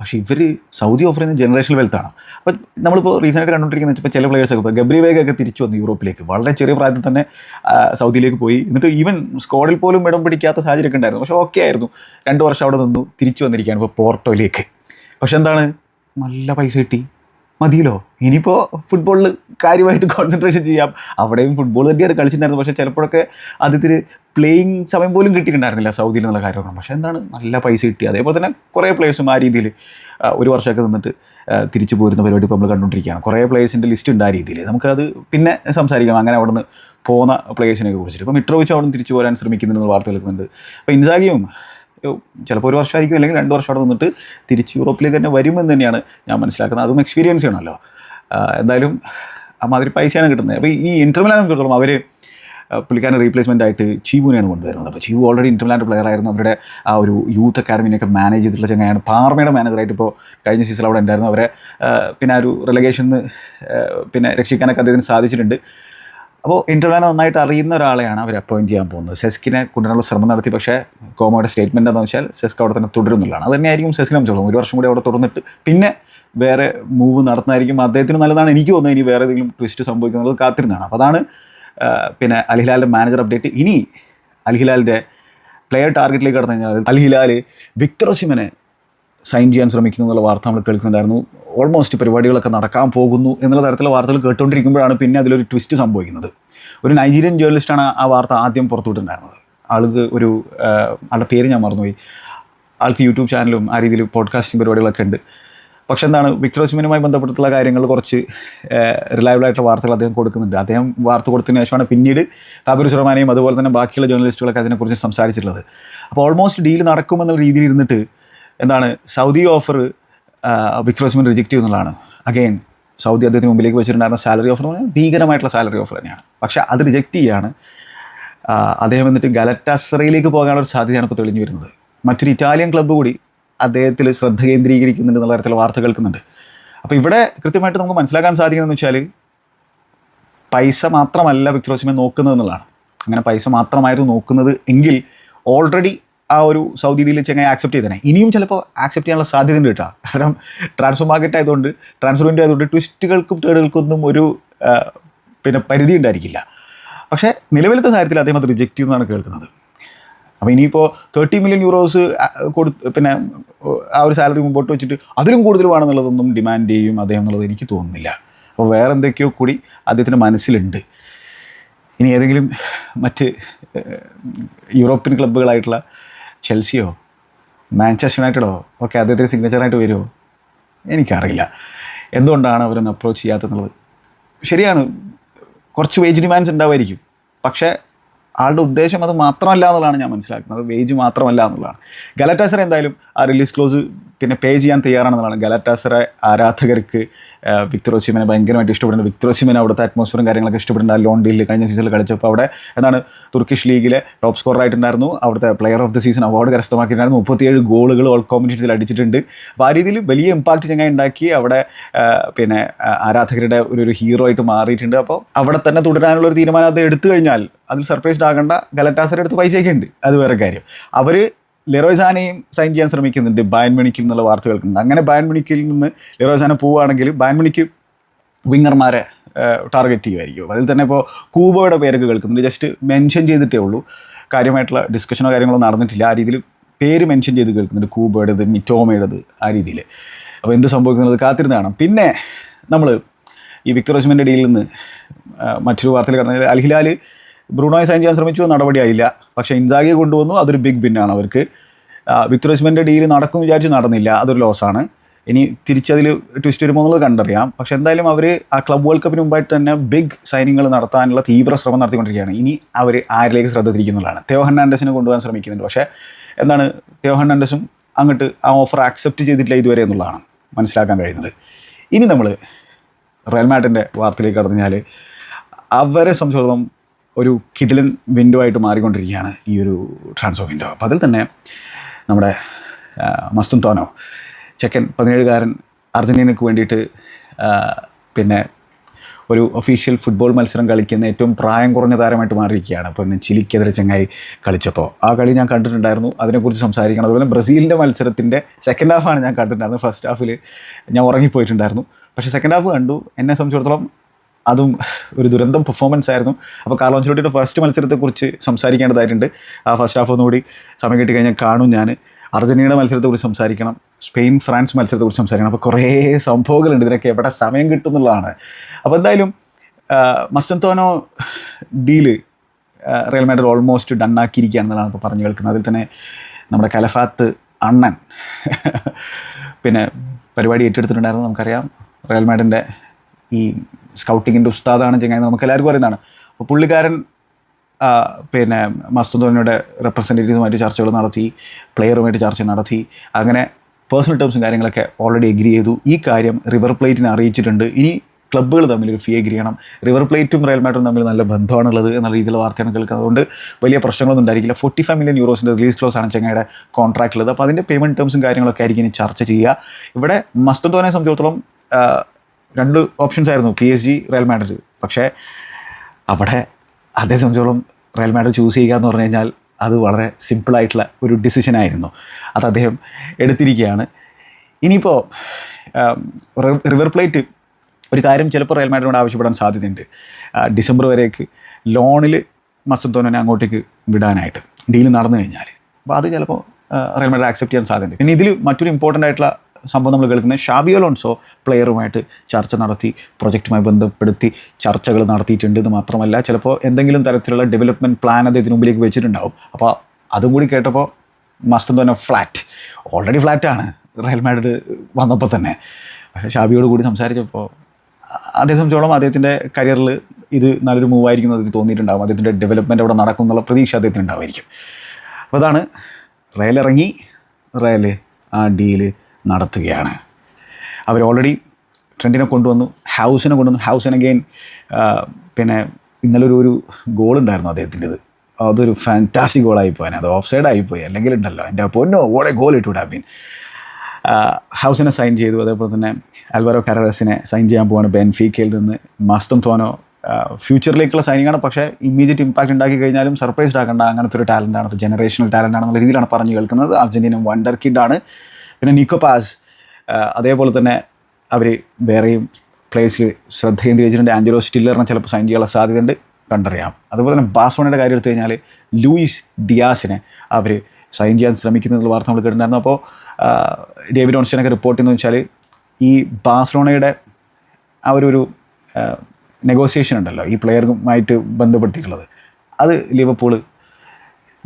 പക്ഷേ ഇവർ സൗദി ഓഫർ ചെയ്യുന്ന ജനറേഷണൽ വെൽത്താണ് അപ്പോൾ നമ്മളിപ്പോൾ റീസെന്റായിട്ട് കണ്ടുകൊണ്ടിരിക്കുന്ന ഇപ്പോൾ ചില പ്ലേയേഴ്സൊക്കെ ഇപ്പോൾ ഗബ്രി വേഗൊക്കെ തിരിച്ചു വന്നു യൂറോപ്പിലേക്ക്. വളരെ ചെറിയ പ്രായത്തിൽ തന്നെ സൗദിയിലേക്ക് പോയി. എന്നിട്ട് ഈവൻ സ്ക്വാഡിൽ പോലും ഇടം പിടിക്കാത്ത സാഹചര്യമൊക്കെ ഉണ്ടായിരുന്നു. പക്ഷേ ഓക്കെ ആയിരുന്നു. രണ്ട് വർഷം അവിടെ നിന്നു തിരിച്ചു വന്നിരിക്കുകയാണ് ഇപ്പോൾ പോർട്ടോയിലേക്ക്. പക്ഷെ എന്താണ്? നല്ല പൈസ കിട്ടി. മതിയല്ലോ. ഇനിയിപ്പോൾ ഫുട്ബോളിൽ കാര്യമായിട്ട് കോൺസെൻട്രേഷൻ ചെയ്യാം. അവിടെയും ഫുട്ബോൾ തന്നെയാണ് കളിച്ചിട്ടുണ്ടായിരുന്നത്. പക്ഷേ ചിലപ്പോഴൊക്കെ അതിന് പ്ലേയിങ് സമയം പോലും കിട്ടിയിട്ടുണ്ടായിരുന്നില്ല സൗദിയിൽ നിന്നുള്ള കാര്യം പക്ഷേ എന്താണ്? നല്ല പൈസ കിട്ടി. അതേപോലെ തന്നെ കുറേ പ്ലേയേഴ്സും ആ രീതിയിൽ ഒരു വർഷമൊക്കെ നിന്നിട്ട് തിരിച്ചു പോരുന്ന പരിപാടി ഇപ്പോൾ നമ്മൾ കണ്ടുകൊണ്ടിരിക്കുകയാണ്. കുറേ പ്ലേയേഴ്സിന്റെ ലിസ്റ്റ് ഉണ്ട് ആ രീതിയിൽ. നമുക്കത് പിന്നെ സംസാരിക്കാം. അങ്ങനെ അവിടെ നിന്ന് പോകുന്ന പ്ലേയേഴ്സിനെ കുറിച്ചിട്ട്. ഇപ്പോൾ മിട്രോവിച്ച് അവിടെ തിരിച്ചു പോരാൻ ശ്രമിക്കുന്നുണ്ടെന്ന് വാർത്ത കേൾക്കുന്നുണ്ട്. അപ്പോൾ ഇൻസാഗിയും ചിലപ്പോൾ ഒരു വർഷമായിരിക്കും അല്ലെങ്കിൽ രണ്ട് വർഷം അവിടെ നിന്നിട്ട് തിരിച്ച് യൂറോപ്പിലേക്ക് തന്നെ വരുമെന്ന് തന്നെയാണ് ഞാൻ മനസ്സിലാക്കുന്നത്. അതും എക്സ്പീരിയൻസ് ചെയ്യണമല്ലോ ആ, എന്തായാലും അമ്മാതിരി പൈസയാണ് കിട്ടുന്നത്. അപ്പോൾ ഈ ഇന്റർമിലാനെ സംബന്ധിച്ചിടത്തോളം അവർ ആ, പുള്ളിക്കാരന്റെ റീപ്ലേസ്മെന്റ് ആയിട്ട് ചീവുവിനെയാണ് കൊണ്ടുവരുന്നത്. അപ്പോൾ ചീവു ഓൾറെഡി ഇന്റർലാൻഡ് പ്ലെയർ ആയിരുന്നു. അവരുടെ ആ ഒരു യൂത്ത് അക്കാഡമിനെയൊക്കെ മാനേജ് ചെയ്തിട്ടുള്ള ചങ്ങയാണ് പാർമയുടെ മാനേജറായിട്ട് ഇപ്പോൾ കഴിഞ്ഞ സീസൺ അവിടെ ഉണ്ടായിരുന്നു. അവരെ പിന്നെ ആ ഒരു റിലഗേഷനിൽ നിന്ന് പിന്നെ രക്ഷിക്കാനൊക്കെ അദ്ദേഹത്തിന് സാധിച്ചിട്ടുണ്ട്. അപ്പോൾ ഇന്റർലാൻഡ് നന്നായിട്ട് അറിയുന്ന ഒരാളെയാണ് അവർ അപ്പോയിന്റ് ചെയ്യാൻ പോകുന്നത്. സെസ്കിനെ കൊണ്ടുവരാനുള്ള ശ്രമം നടത്തി. പക്ഷേ കോമയുടെ സ്റ്റേറ്റ്മെന്റ് എന്താണെന്ന് വെച്ചാൽ സെസ്ക് അവിടെ തന്നെ തുടരുന്നുള്ളതാണ്. അത് തന്നെയായിരിക്കും സെസ്കിനെ സംബന്ധിച്ചോളം. ഒരു വർഷം കൂടി അവിടെ തുടർന്നിട്ട് പിന്നെ വേറെ മൂവ് നടത്തുന്നതായിരിക്കും. അദ്ദേഹത്തിന് നല്ലതാണ്. എനിക്ക് തോന്നുന്നത് ഇനി വേറെ ഏതെങ്കിലും ട്വിസ്റ്റ് സംഭവിക്കുന്നത് കാത്തിരുന്നതാണ്. അപ്പോൾ അതാണ് പിന്നെ അൽഹിലാലിന്റെ മാനേജർ അപ്ഡേറ്റ് ഇനി അൽഹിലാലിന്റെ പ്ലെയർ ടാർഗറ്റിലേക്ക് കടന്നു കഴിഞ്ഞാൽ അൽഹിലാൽ വിക്ടർ സിമനെ സൈൻ ചെയ്യാൻ ശ്രമിക്കുന്നു എന്നുള്ള വാർത്ത നമ്മൾ കേൾക്കുന്നുണ്ടായിരുന്നു. ഓൾമോസ്റ്റ് പരിപാടികളൊക്കെ നടക്കാൻ പോകുന്നു എന്നുള്ള തരത്തിലുള്ള വാർത്തകൾ കേട്ടുകൊണ്ടിരിക്കുമ്പോഴാണ് പിന്നെ അതിലൊരു ട്വിസ്റ്റ് സംഭവിക്കുന്നത്. ഒരു നൈജീരിയൻ ജേർണലിസ്റ്റാണ് ആ വാർത്ത ആദ്യം പുറത്തുവിട്ടുണ്ടായിരുന്നത് ആൾക്ക് ഒരു ആളുടെ പേര് ഞാൻ മറന്നുപോയി. ആൾക്ക് യൂട്യൂബ് ചാനലും ആ രീതിയിൽ പോഡ്കാസ്റ്റിംഗ് പരിപാടികളൊക്കെ ഉണ്ട്. പക്ഷെ എന്താണ് വിക്ടർ സിമിനുമായി ബന്ധപ്പെട്ടിട്ടുള്ള കാര്യങ്ങൾ കുറച്ച് റിലയബിൾ ആയിട്ടുള്ള വാർത്തകൾ അദ്ദേഹം കൊടുക്കുന്നുണ്ട്. അദ്ദേഹം വാർത്ത കൊടുത്തതിന് ശേഷമാണ് പിന്നീട് കാബിർ സുറമാനെയും അതുപോലെ തന്നെ ബാക്കിയുള്ള ജേർണലിസ്റ്റുകളൊക്കെ അതിനെക്കുറിച്ച് സംസാരിച്ചിട്ടുള്ളത്. അപ്പോൾ ഓൾമോസ്റ്റ് ഡീൽ നടക്കുമെന്നുള്ള രീതിയിൽ ഇരുന്നിട്ട് എന്താണ് Saudi offer Victor Osimhen reject ചെയ്യുന്നതാണ് അഗെയിൻ സൗദി അദ്ദേഹത്തിന് മുമ്പിലേക്ക് വെച്ചിട്ടുണ്ടായിരുന്ന സാലറി ഓഫർ എന്ന് പറഞ്ഞാൽ ഭീകരമായിട്ടുള്ള സാലറി ഓഫർ തന്നെയാണ്. പക്ഷേ അത് റിജക്റ്റ് ചെയ്യാണ്. അദ്ദേഹം എന്നിട്ട് ഗലറ്റാസറയിലേക്ക് പോകാനുള്ള ഒരു സാധ്യതയാണ് ഇപ്പോൾ തെളിഞ്ഞു വരുന്നത്. മറ്റൊരു ഇറ്റാലിയൻ ക്ലബ്ബ് കൂടി അദ്ദേഹത്തിൽ ശ്രദ്ധ കേന്ദ്രീകരിക്കുന്നുണ്ട് എന്നുള്ള തരത്തിൽ വാർത്ത കേൾക്കുന്നുണ്ട്. അപ്പോൾ ഇവിടെ കൃത്യമായിട്ട് നമുക്ക് മനസ്സിലാക്കാൻ സാധിക്കുന്നതെന്ന് വെച്ചാൽ പൈസ മാത്രമല്ല വിക്ടർ ഓസിമെ നോക്കുന്നത് എന്നുള്ളതാണ്. അങ്ങനെ പൈസ മാത്രമായിരുന്നു നോക്കുന്നത് എങ്കിൽ ഓൾറെഡി ആ ഒരു സൗദി ഡീൽ ചെങ്ങനെ ആക്സെപ്റ്റ് ചെയ്തേനെ? ഇനിയും ചിലപ്പോൾ ആക്സെപ്റ്റ് ചെയ്യാനുള്ള സാധ്യത ഉണ്ട് കേട്ടോ. കാരണം ട്രാൻസ്ഫർ മാർക്കറ്റ് ആയതുകൊണ്ട് ട്രാൻസ്ഫർ വിൻഡോ ആയതുകൊണ്ട് ട്വിസ്റ്റുകൾക്കും ടേഡുകൾക്കൊന്നും ഒരു പിന്നെ പരിധി ഉണ്ടായിരിക്കില്ല. പക്ഷേ നിലവിലത്തെ കാര്യത്തിൽ അദ്ദേഹം അത് റിജക്റ്റ് ചെയ്യുന്നതാണ് കേൾക്കുന്നത്. അപ്പോൾ ഇനിയിപ്പോൾ തേർട്ടി മില്യൺ യൂറോസ് കൊടുത്ത് പിന്നെ ആ ഒരു സാലറി മുമ്പോട്ട് വെച്ചിട്ട് അതിലും കൂടുതൽ വേണമെന്നുള്ളതൊന്നും ഡിമാൻഡ് ചെയ്യും അദ്ദേഹം എന്നുള്ളത് എനിക്ക് തോന്നുന്നില്ല. അപ്പോൾ വേറെ എന്തൊക്കെയോ കൂടി അദ്ദേഹത്തിന്റെ മനസ്സിലുണ്ട്. ഇനി ഏതെങ്കിലും മറ്റ് യൂറോപ്യൻ ക്ലബ്ബുകളായിട്ടുള്ള ചെൽസിയോ മാഞ്ചസ്റ്റർ യുണൈറ്റഡോ ഒക്കെ അദ്ദേഹത്തിന് സിഗ്നേച്ചറായിട്ട് വരുമോ എനിക്കറിയില്ല. എന്തുകൊണ്ടാണ് അവരൊന്ന് അപ്രോച്ച് ചെയ്യാത്തതെന്നുള്ളത് ശരിയാണ് കുറച്ച് വേജ് ഡിമാൻഡ്സ് ഉണ്ടാവുമായിരിക്കും പക്ഷേ ആളുടെ ഉദ്ദേശം അത് മാത്രമല്ല എന്നുള്ളതാണ് ഞാൻ മനസ്സിലാക്കുന്നത്. വേജ് മാത്രമല്ല എന്നുള്ളതാണ്. ഗലറ്റാസർ എന്തായാലും ആ റിലീസ് ക്ലോസ് പിന്നെ പേ ചെയ്യാൻ തയ്യാറാണെന്നുള്ളതാണ്. ഗലറ്റാസറ ആരാധകർക്ക് വിക്ടറോസിമിനെ ഭയങ്കരമായിട്ട് ഇഷ്ടപ്പെടുന്നു. വിക്ടർ അവിടുത്തെ അറ്റ്മോസ്ഫിയറും കാര്യങ്ങളൊക്കെ ഇഷ്ടപ്പെടുന്നുണ്ട് ലോൺ ഡീലിൽ കഴിഞ്ഞ സീസണിൽ കളിച്ചപ്പോൾ അവിടെ എന്താണ് തുർക്കിഷ് ലീഗിലെ ടോപ്പ് സ്കോർ ആയിട്ടുണ്ടായിരുന്നു. അവിടുത്തെ player of the season award കരസ്ഥമാക്കിയിട്ടുണ്ടായിരുന്നു. മുപ്പത്തിയേഴ് ഗോളുകൾ ഓൾ കോമ്പറ്റീഷനിൽ അടിച്ചിട്ടുണ്ട്. അപ്പോൾ ആ രീതിയിൽ വലിയ ഇമ്പാക്റ്റ് ചങ്ങായി ഉണ്ടാക്കി അവിടെ പിന്നെ ആരാധകരുടെ ഒരു ഒരു ഹീറോ ആയിട്ട് മാറിയിട്ടുണ്ട്. അപ്പോൾ അവിടെ തന്നെ തുടരാനുള്ള ഒരു തീരുമാനം അത് എടുത്തു കഴിഞ്ഞാൽ അതിൽ സർപ്രൈസ്ഡ് ആകേണ്ട ഗലറ്റാസറെ അടുത്ത് പൈസയൊക്കെ ഉണ്ട്. അത് വേറെ കാര്യം. അവർ ലെറോയ്സാനെയും സൈൻ ചെയ്യാൻ ശ്രമിക്കുന്നുണ്ട്. ബാൻ മണിക്കിൽ എന്നുള്ള വാർത്ത കേൾക്കുന്നുണ്ട് അങ്ങനെ ബാൻ മണിക്കിൽ നിന്ന് ലെറോയ്സാനെ പോവുകയാണെങ്കിൽ മണിക്ക് വിങ്ങർമാരെ ടാർഗറ്റ് ചെയ്യുമായിരിക്കും അതിൽ തന്നെ ഇപ്പോൾ കൂബോയുടെ പേരൊക്കെ കേൾക്കുന്നുണ്ട്. ജസ്റ്റ് മെൻഷൻ ചെയ്തിട്ടേ ഉള്ളൂ. കാര്യമായിട്ടുള്ള ഡിസ്കഷനോ കാര്യങ്ങളോ നടന്നിട്ടില്ല. ആ രീതിയിൽ പേര് മെൻഷൻ ചെയ്ത് കേൾക്കുന്നുണ്ട് കൂബോയുടേത് മിറ്റോമയുടേത് ആ രീതിയിൽ. അപ്പോൾ എന്ത് സംഭവിക്കുന്നത്? കാത്തിരുന്ന് കാണാം. പിന്നെ നമ്മൾ ഈ വിക്ടർ ഓസ്മിന്റെ ഡീലിൽ നിന്ന് മറ്റൊരു വാർത്തയിൽ കടന്നത് അൽഹിലാൽ ബ്രൂണോയെ സൈൻ ചെയ്യാൻ ശ്രമിച്ചു നടപടിയായില്ല. പക്ഷേ ഇൻസാഗിയെ കൊണ്ടുവന്നു. അതൊരു ബിഗ് വിന്നാണ് അവർക്ക്. ഓസ്മന്റെ ഡീൽ നടക്കും വിചാരിച്ച് നടന്നില്ല. അതൊരു ലോസാണ് ഇനി തിരിച്ചതിൽ ട്വിസ്റ്റ് വരുമോ എന്നുള്ളത് കണ്ടറിയാം. പക്ഷെ എന്തായാലും അവർ ആ ക്ലബ് വേൾഡ് കപ്പിന് മുമ്പായിട്ട് തന്നെ ബിഗ് സൈനിങ്ങൾ നടത്താനുള്ള തീവ്ര ശ്രമം നടത്തിക്കൊണ്ടിരിക്കുകയാണ്. ഇനി അവർ ആരിലേക്ക് ശ്രദ്ധ തിരിക്കുന്നുള്ളതാണ് തെയോ ഹെർണാണ്ടസിനെ കൊണ്ടുപോകാൻ ശ്രമിക്കുന്നുണ്ട്. പക്ഷേ എന്താണ്? തെയോ ഹെർണാണ്ടസും അങ്ങോട്ട് ആ ഓഫർ ആക്സെപ്റ്റ് ചെയ്തിട്ടില്ല ഇതുവരെ എന്നുള്ളതാണ് മനസ്സിലാക്കാൻ കഴിയുന്നത്. ഇനി നമ്മൾ റയൽ മാഡിന്റെ വാർത്തയിലേക്ക് കടന്നു കഴിഞ്ഞാൽ അവരെ സംബന്ധിച്ചിടത്തോളം ഒരു കിഡിലൻ വിൻഡോ ആയിട്ട് മാറിക്കൊണ്ടിരിക്കുകയാണ് ഈ ഒരു ട്രാൻസ്ഫോർ വിൻഡോ അപ്പോൾ അതിൽ തന്നെ നമ്മുടെ മസ്തും തോനോ ചെക്കൻ പതിനേഴുകാരൻ അർജന്റീനയ്ക്ക് വേണ്ടിയിട്ട് പിന്നെ ഒരു ഒഫീഷ്യൽ ഫുട്ബോൾ മത്സരം കളിക്കുന്ന ഏറ്റവും പ്രായം കുറഞ്ഞ താരമായിട്ട് മാറിയിരിക്കുകയാണ്. അപ്പോൾ ഇന്ന് ചിലിക്കെതിരെ ചങ്ങായി കളിച്ചപ്പോൾ ആ കളി ഞാൻ കണ്ടിട്ടുണ്ടായിരുന്നു. അതിനെക്കുറിച്ച് സംസാരിക്കണം. അതുപോലെ ബ്രസീലിന്റെ മത്സരത്തിന്റെ സെക്കൻഡ് ഹാഫാണ് ഞാൻ കണ്ടിട്ടുണ്ടായിരുന്നത്. ഫസ്റ്റ് ഹാഫിൽ ഞാൻ ഉറങ്ങിപ്പോയിട്ടുണ്ടായിരുന്നു. പക്ഷേ സെക്കൻഡ് ഹാഫ് കണ്ടു. എന്നെ സംബന്ധിച്ചിടത്തോളം അതും ഒരു ദുരന്തം പെർഫോമൻസ് ആയിരുന്നു. അപ്പോൾ കാർലോൻസിലോട്ടിയുടെ ഫസ്റ്റ് മത്സരത്തെക്കുറിച്ച് സംസാരിക്കേണ്ടതായിട്ടുണ്ട്. ആ ഫസ്റ്റ് ഹാഫ് ഒന്നുകൂടി സമയം കിട്ടി കഴിഞ്ഞാൽ കാണും ഞാൻ അർജന്റീനയുടെ മത്സരത്തെക്കുറിച്ച് സംസാരിക്കണം. സ്പെയിൻ ഫ്രാൻസ് മത്സരത്തെക്കുറിച്ച് സംസാരിക്കണം. അപ്പോൾ കുറേ സംഭവങ്ങളുണ്ട് ഇതിനൊക്കെ. എവിടെ സമയം കിട്ടും എന്നുള്ളതാണ്. അപ്പോൾ എന്തായാലും Mastantuono deal Real Madrid almost ഡണ്ണാക്കിയിരിക്കുകയാണെന്നാണ് ഇപ്പോൾ പറഞ്ഞു കേൾക്കുന്നത്. അതിൽ തന്നെ നമ്മുടെ കലഫാത്ത് അണ്ണൻ. പിന്നെ പരിപാടി ഏറ്റെടുത്തിട്ടുണ്ടായിരുന്നു നമുക്കറിയാം. റയൽ മാഡിന്റെ ഈ സ്കൗട്ടിങ്ങിന്റെ ഉസ്താദാണ് ചെങ്ങായി നമുക്ക് എല്ലാവർക്കും അറിയുന്നതാണ്. അപ്പോൾ പുള്ളിക്കാരൻ പിന്നെ പിന്നെ മസ്തുദോനിയുടെ റെപ്രസെന്റേറ്റീവുമായിട്ട് ചർച്ചകൾ നടത്തി പ്ലെയറുമായിട്ട് ചർച്ച നടത്തി അങ്ങനെ പേഴ്സണൽ ടേംസും കാര്യങ്ങളൊക്കെ ഓൾറെഡി എഗ്രി ചെയ്തു. ഈ കാര്യം റിവർ പ്ലേറ്റിനെ അറിയിച്ചിട്ടുണ്ട്. ഇനി ക്ലബ്ബുകൾ തമ്മിൽ ഒരു ഫീ എഗ്രി ചെയ്യണം. റിവർ പ്ലേറ്റും റയൽ മാഡ്രിഡും തമ്മിൽ നല്ല ബന്ധമാണുള്ളത് എന്ന രീതിയിലുള്ള വാർത്തയാണ് കേൾക്കുന്നത്. അതുകൊണ്ട് വലിയ പ്രശ്നങ്ങളൊന്നും ഉണ്ടായിരിക്കില്ല. ഫോർട്ടി ഫൈവ് മില്യൺ യൂറോസിന്റെ റിലീസ് ക്ലോസ് ആണ് ചെങ്ങയുടെ കോൺട്രാക്റ്റ് ഉള്ളത്. അപ്പോൾ അതിന്റെ പേയ്മെന്റ് ടേംസും കാര്യങ്ങളൊക്കെ ആയിരിക്കും ഇനി ചർച്ച ചെയ്യുക. ഇവിടെ മസ്തന്തോനെ സംബന്ധിച്ചിടത്തോളം രണ്ട് ഓപ്ഷൻസ് ആയിരുന്നു P S G Real Madrid പക്ഷേ അവിടെ അതേ സംബന്ധിച്ചോളം റയൽ മാഡ്രിഡ് ചൂസ് ചെയ്യുക എന്ന് പറഞ്ഞു കഴിഞ്ഞാൽ അത് വളരെ സിമ്പിളായിട്ടുള്ള ഒരു ഡിസിഷൻ ആയിരുന്നു. അത് അദ്ദേഹം എടുത്തിരിക്കുകയാണ്. ഇനിയിപ്പോൾ റിവർ പ്ലേറ്റ് ഒരു കാര്യം ചിലപ്പോൾ റയൽ മാഡ്രിഡിനോട് ആവശ്യപ്പെടാൻ സാധ്യതയുണ്ട്. ഡിസംബർ വരേക്ക് ലോണിൽ മസന്തോനെ അങ്ങോട്ടേക്ക് വിടാനായിട്ട് ഡീൽ നടന്നു കഴിഞ്ഞാൽ അപ്പോൾ അത് ചിലപ്പോൾ റയൽ മാഡ്രിഡ് ആക്സെപ്റ്റ് ചെയ്യാൻ സാധ്യതയുണ്ട്. പിന്നെ ഇതിൽ മറ്റൊരു ഇമ്പോർട്ടന്റ് ആയിട്ടുള്ള സംഭവം നമ്മൾ കേൾക്കുന്നത് ഷാബി അലോൺസോ പ്ലെയറുമായിട്ട് ചർച്ച നടത്തി പ്രൊജക്റ്റുമായി ബന്ധപ്പെടുത്തി ചർച്ചകൾ നടത്തിയിട്ടുണ്ട് എന്ന് മാത്രമല്ല ചിലപ്പോൾ എന്തെങ്കിലും തരത്തിലുള്ള ഡെവലപ്മെന്റ് പ്ലാൻ അദ്ദേഹത്തിന് മുമ്പിലേക്ക് വെച്ചിട്ടുണ്ടാവും. അപ്പോൾ അതും കൂടി കേട്ടപ്പോൾ മസ്തം തന്നെ ഫ്ലാറ്റ് ഓൾറെഡി ഫ്ലാറ്റാണ് റയൽ മാഡ്രിഡ് വന്നപ്പോൾ തന്നെ. പക്ഷേ ഷാബിയോട് കൂടി സംസാരിച്ചപ്പോൾ അദ്ദേഹം സംബന്ധിച്ചോളം അദ്ദേഹത്തിന്റെ കരിയറിൽ ഇത് നല്ലൊരു മൂവ് ആയിരിക്കും എന്ന് തോന്നിയിട്ടുണ്ടാകും അദ്ദേഹത്തിന്റെ ഡെവലപ്മെന്റ് അവിടെ നടക്കും എന്നുള്ള പ്രതീക്ഷ അദ്ദേഹത്തിന് ഉണ്ടാവുമായിരിക്കും അപ്പോൾ അതാണ് റയൽ ഇറങ്ങി. റയൽ ആ ഡീൽ നടത്തുകയാണ്. അവർ ഓൾറെഡി ട്രെൻഡിനെ കൊണ്ടുവന്നു ഹൗസിനെ കൊണ്ടുവന്നു. ഹൗസിന് അഗെയിൻ പിന്നെ ഇന്നലെ ഒരു ഒരു ഗോൾ ഉണ്ടായിരുന്നു അദ്ദേഹത്തിന്റെത്. അതൊരു ഫാന്റാസ്റ്റിക് ഗോളായി പോയാൽ അത് ഓഫ് സൈഡ് ആയിപ്പോയി അല്ലെങ്കിൽ ഉണ്ടല്ലോ. എന്റെ പൊന്നോ ഓടെ ഗോൾ ഇട്ട് വിടാ ബീൻ ഹൗസിനെ സൈൻ ചെയ്തു. അതേപോലെ തന്നെ അൽവാരോ കരറസിനെ സൈൻ ചെയ്യാൻ പോവാണ് ബെൻഫീക്കയിൽ നിന്ന്. മസ്തം തോനോ ഫ്യൂച്ചറിലേക്കുള്ള സൈനിങ്ങാണ് പക്ഷേ ഇമ്മീഡിയറ്റ് ഇമ്പാക്റ്റ് ഉണ്ടാക്കി കഴിഞ്ഞാലും സർപ്രൈസ്ഡ് ആക്കേണ്ട. അങ്ങനത്തെ ഒരു ടാലന്റാണ് ഒരു ജനറേഷണൽ ടാലന്റ് ആണെന്നുള്ള രീതിയിലാണ് പറഞ്ഞു കേൾക്കുന്നത്. അർജന്റീന വണ്ടർ കിഡാണ് പിന്നെ നിക്കോ പാസ് അതേപോലെ തന്നെ അവർ വേറെയും പ്ലേസിൽ ശ്രദ്ധ കേന്ദ്രീകരിച്ചിട്ടുണ്ട്. ആഞ്ചലോ സ്റ്റില്ലറിനെ ചിലപ്പോൾ സൈൻ ചെയ്യാനുള്ള സാധ്യതയുണ്ട്. കണ്ടറിയാം. അതുപോലെ തന്നെ ബാസോണയുടെ കാര്യം എടുത്തു കഴിഞ്ഞാൽ ലൂയിസ് ഡിയാസിനെ അവർ സൈൻ ചെയ്യാൻ ശ്രമിക്കുന്ന വാർത്ത നമ്മൾ കേട്ടിട്ടുണ്ടായിരുന്നു. അപ്പോൾ ഡേവിഡ് ഓൺസ്റ്റനൊക്കെ റിപ്പോർട്ട് ചെയ്യുന്നത് വെച്ചാൽ ഈ ബാഴ്സലോണയുടെ ആ ഒരു ഒരു നെഗോസിയേഷൻ ഉണ്ടല്ലോ. ഈ പ്ലെയറുമായിട്ട് ബന്ധപ്പെടുത്തിയിട്ടുള്ളത്. അത് ലിവർപൂൾ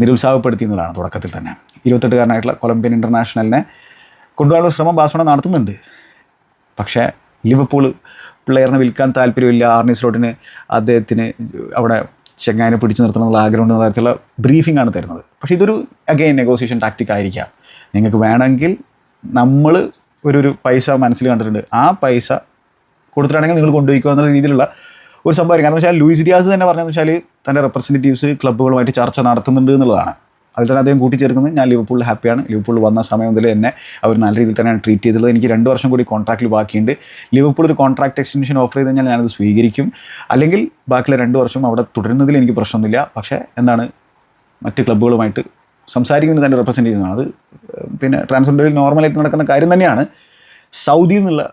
നിരുത്സാഹപ്പെടുത്തി എന്നുള്ളതാണ് തുടക്കത്തിൽ തന്നെ. ഇരുപത്തെട്ടുകാരനായിട്ടുള്ള കൊളംബിയൻ ഇന്റർനാഷണലിനെ കൊണ്ടുപോകാനുള്ള ശ്രമം ബാസോണ നടത്തുന്നുണ്ട്. പക്ഷേ ലിവർപൂൾ പ്ലെയറിനെ വിൽക്കാൻ താല്പര്യമില്ല. ആർണി സ്ലോട്ടിന് അദ്ദേഹത്തിന് അവിടെ ചെങ്ങായനെ പിടിച്ചു നിർത്തണം എന്നുള്ള ആഗ്രഹം ഉണ്ടെന്ന തരത്തിലുള്ള ബ്രീഫിംഗ് ആണ് തരുന്നത്. പക്ഷേ ഇതൊരു അഗെയിൻ നെഗോസിയേഷൻ ടാക്റ്റിക് ആയിരിക്കാം. നിങ്ങൾക്ക് വേണമെങ്കിൽ നമ്മൾ ഒരു ഒരു പൈസ മനസ്സിൽ കണ്ടിട്ടുണ്ട്. ആ പൈസ കൊടുത്തിട്ടാണെങ്കിൽ നിങ്ങൾ കൊണ്ടുപോയിക്കുക എന്നുള്ള രീതിയിലുള്ള ഒരു സംഭവം കാരണം വെച്ചാൽ ലൂയിസ് ഡിയാസ് തന്നെ പറഞ്ഞതെന്ന് വെച്ചാൽ തന്റെ റെപ്രസെന്റേറ്റീവ്സ് ക്ലബ്ബുകളുമായിട്ട് ചർച്ച നടത്തുന്നുണ്ട് എന്നുള്ളതാണ്. അതിൽ തന്നെ അദ്ദേഹം കൂട്ടിച്ചേർക്കുന്നത് ഞാൻ ലിവർപൂളിൽ ഹാപ്പിയാണ് ലിവർപൂൾ വന്ന സമയം മുതൽ തന്നെ അവർ നല്ല രീതിയിൽ തന്നെയാണ് ട്രീറ്റ് ചെയ്തിട്ടുള്ളത് എനിക്ക് രണ്ട് വർഷം കൂടി കോൺട്രാക്റ്റിൽ ബാക്കിയുണ്ട്. ലിവർപൂൾ ഒരു കോൺട്രാക്ട് എക്സ്റ്റൻഷൻ ഓഫർ ചെയ്ത് കഴിഞ്ഞാൽ ഞാനത് സ്വീകരിക്കും. അല്ലെങ്കിൽ ബാക്കിയുള്ള രണ്ട് വർഷം അവിടെ തുടരുന്നതിൽ എനിക്ക് പ്രശ്നമൊന്നുമില്ല. പക്ഷേ എന്താണ് മറ്റ് ക്ലബ്ബുകളുമായിട്ട് സംസാരിക്കുന്നത് തന്നെ റെപ്രസെന്റ് ചെയ്യുന്നതാണ്. അത് പിന്നെ ട്രാൻസ്ഫറിൽ നോർമലായിട്ട് നടക്കുന്ന കാര്യം തന്നെയാണ്. സൗദിയിൽ നിന്നുള്ള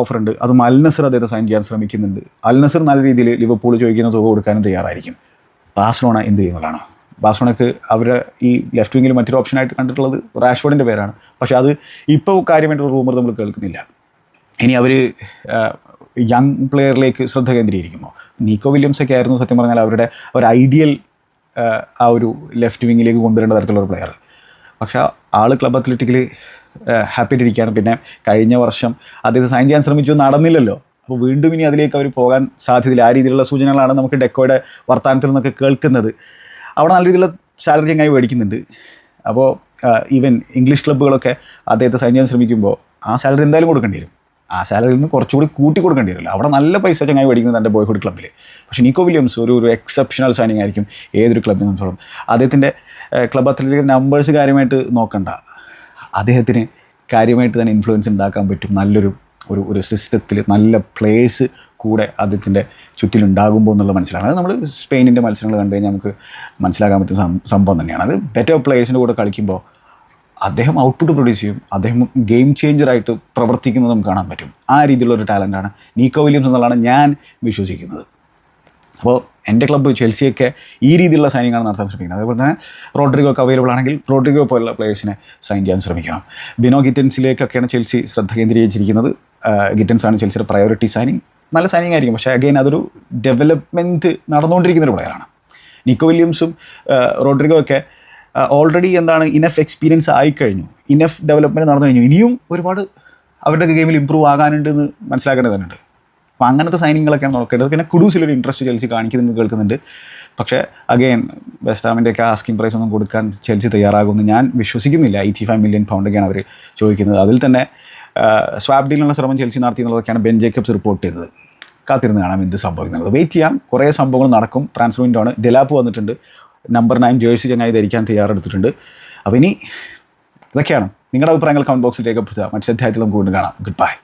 ഓഫർ ഉണ്ട്. അത് മൽനസർ അദ്ദേഹത്തെ സൈൻ ചെയ്യാൻ ശ്രമിക്കുന്നുണ്ട്. അൽനസർ നല്ല രീതിയിൽ ലിവർപൂൾ ചോദിക്കുന്ന തുക കൊടുക്കാനും തയ്യാറായിരിക്കും. ബാഴ്സലോണ എന്ത് ചെയ്യുന്നതാണ്? ബാഴ്സലോണക്ക് അവരുടെ ഈ ലെഫ്റ്റ് വിങ്ങിൽ മറ്റൊരു ഓപ്ഷനായിട്ട് കണ്ടിട്ടുള്ളത് റാഷ്ഫോർഡിന്റെ പേരാണ്. പക്ഷേ അത് ഇപ്പോൾ കാര്യമായിട്ട് റൂമർ നമ്മൾ കേൾക്കുന്നില്ല. ഇനി അവർ യങ് പ്ലെയറിലേക്ക് ശ്രദ്ധ കേന്ദ്രീകരിക്കുമോ? നീക്കോ വില്യംസ് ഒക്കെ ആയിരുന്നു സത്യം പറഞ്ഞാൽ അവരുടെ ഒരു ഐഡിയൽ ആ ഒരു ലെഫ്റ്റ് വിങ്ങിലേക്ക് കൊണ്ടുവരേണ്ട തരത്തിലുള്ള ഒരു പ്ലെയർ പക്ഷേ ആൾ ക്ലബ് അത്ലറ്റിക്കിൽ ഹാപ്പി ആയിട്ടിരിക്കുകയാണ്. പിന്നെ കഴിഞ്ഞ വർഷം അദ്ദേഹം സൈൻ ചെയ്യാൻ ശ്രമിച്ചു നടന്നില്ലല്ലോ. അപ്പോൾ വീണ്ടും ഇനി അതിലേക്ക് അവർ പോകാൻ സാധ്യതയില്ല. ആ രീതിയിലുള്ള സൂചനകളാണ് നമുക്ക് ഡെക്കോയുടെ വർത്തമാനത്തിൽ നിന്നൊക്കെ കേൾക്കുന്നത്. അവിടെ നല്ല രീതിയിലുള്ള സാലറി ചങ്ങായി മേടിക്കുന്നുണ്ട്. അപ്പോൾ ഈവൻ ഇംഗ്ലീഷ് ക്ലബ്ബുകളൊക്കെ അദ്ദേഹത്തെ സൈൻ ചെയ്യാൻ ശ്രമിക്കുമ്പോൾ ആ സാലറി എന്തായാലും കൊടുക്കേണ്ടി വരും. ആ സാലറിയിൽ നിന്ന് കുറച്ചുകൂടി കൂട്ടി കൊടുക്കേണ്ടി വരില്ല. അവിടെ നല്ല പൈസ ചങ്ങായി മേടിക്കുന്നത് എന്റെ ബോയ്ഹുഡ് ക്ലബ്ബിൽ പക്ഷേ നിക്കോ വില്യംസ് ഒരു ഒരു എക്സെപ്ഷണൽ സൈനിങ് ആയിരിക്കും ഏതൊരു ക്ലബിനെ സംബന്ധിച്ചോളം. അദ്ദേഹത്തിന്റെ ക്ലബ് അത്ലറ്റിക് നമ്പേഴ്സ് കാര്യമായിട്ട് നോക്കണ്ട. അദ്ദേഹത്തിന് കാര്യമായിട്ട് തന്നെ ഇൻഫ്ലുവൻസ് ഉണ്ടാക്കാൻ പറ്റും. നല്ലൊരു ഒരു ഒരു സിസ്റ്റത്തിൽ നല്ല പ്ലേയേഴ്സ് കൂടെ അദ്ദേഹത്തിന്റെ ചുറ്റിലുണ്ടാകുമ്പോൾ എന്നുള്ള മനസ്സിലാണ്. അത് നമ്മൾ സ്പെയിനിന്റെ മത്സരങ്ങൾ കണ്ടു കഴിഞ്ഞാൽ നമുക്ക് മനസ്സിലാക്കാൻ പറ്റുന്ന സംഭവം തന്നെയാണ്. അത് ബെറ്റർ പ്ലേയേഴ്സിന്റെ കൂടെ കളിക്കുമ്പോൾ അദ്ദേഹം ഔട്ട്പുട്ട് പ്രൊഡ്യൂസ് ചെയ്യും. അദ്ദേഹം ഗെയിം ചേഞ്ചറായിട്ട് പ്രവർത്തിക്കുന്നത് നമുക്ക് കാണാൻ പറ്റും. ആ രീതിയിലുള്ള ഒരു ടാലന്റാണ് നീക്കോ വില്യംസ് എന്നുള്ളതാണ് ഞാൻ വിശ്വസിക്കുന്നത്. അപ്പോൾ എന്റെ ക്ലബ്ബ് ചെൽസിയൊക്കെ ഈ രീതിയിലുള്ള സൈനിങ്ങാണ് നടത്താൻ ശ്രമിക്കുന്നത്. അതേപോലെ തന്നെ റോഡ്രിഗോ ഒക്കെ അവൈലബിൾ ആണെങ്കിൽ റോഡ്രിഗോ പോലുള്ള പ്ലേയേഴ്സിനെ സൈൻ ചെയ്യാൻ ശ്രമിക്കണം. ബിനോ ഗിറ്റൻസിലേക്കൊക്കെയാണ് ചെൽസി ശ്രദ്ധ കേന്ദ്രീകരിച്ചിരിക്കുന്നത്. ഗിറ്റൻസാണ് ചെൽസിയുടെ പ്രയോറിറ്റി സൈനിങ് നല്ല സൈനിങ് ആയിരിക്കും. പക്ഷേ അഗൈൻ അതൊരു ഡെവലപ്മെന്റ് നടന്നുകൊണ്ടിരിക്കുന്ന ഒരു പ്ലെയറാണ് നിക്കോ വില്യംസും റോഡ്രിഗോ ഒക്കെ ഓൾറെഡി എന്താണ് ഇനഫ് എക്സ്പീരിയൻസ് ആയിക്കഴിഞ്ഞു ഇനഫ് ഡെവലപ്മെന്റ് നടന്നു കഴിഞ്ഞു. ഇനിയും ഒരുപാട് അവരുടെ ഗെയിമിൽ ഇമ്പ്രൂവ് ആകാനുണ്ട് എന്ന് മനസ്സിലാക്കേണ്ടതുണ്ട് അപ്പോൾ അങ്ങനത്തെ സൈനിങ്ങുകളൊക്കെയാണ് നോക്കേണ്ടത് പിന്നെ കുഡൂസിലൊരു ഇൻട്രസ്റ്റ് ചെൽസി കാണിക്കുന്നത് കേൾക്കുന്നുണ്ട്. പക്ഷേ അഗെയിൻ വെസ്റ്റാമിന്റെയൊക്കെ ആസ്കിംഗ് പ്രൈസ് ഒന്നും കൊടുക്കാൻ ചെൽസി തയ്യാറാകുമെന്ന് ഞാൻ വിശ്വസിക്കുന്നില്ല. എയ്റ്റി ഫൈവ് മില്യൺ പൗണ്ടൊക്കെയാണ് അവർ ചോദിക്കുന്നത്. അതിൽ തന്നെ സ്വാബ് ഡീലിനുള്ള ശ്രമം ചെൽസി നടത്തി എന്നുള്ളതൊക്കെയാണ് ബെൻ ജേക്കബ്സ് റിപ്പോർട്ട് ചെയ്തത്. കാത്തിരുന്ന് കാണാം എന്ത് സംഭവിക്കുന്നത് വെയിറ്റ് ചെയ്യാം. കുറേ സംഭവങ്ങൾ നടക്കും. ട്രാൻസ്ഫർ വിൻഡോ ആണ്. ഡെലാപ്പ് വന്നിട്ടുണ്ട്. നമ്പർ നയൻ ജേഴ്സി ചങ്ങായി ധരിക്കാൻ തയ്യാറെടുത്തിട്ടുണ്ട്. അപ്പോൾ ഇനി ഇതൊക്കെയാണ്. നിങ്ങളുടെ അഭിപ്രായങ്ങൾ കമന്റ് ബോക്സിൽ രേഖപ്പെടുത്തുക മറ്റൊരു അധ്യായത്തിൽ നമുക്ക് വീണ്ടും കാണാം. Good bye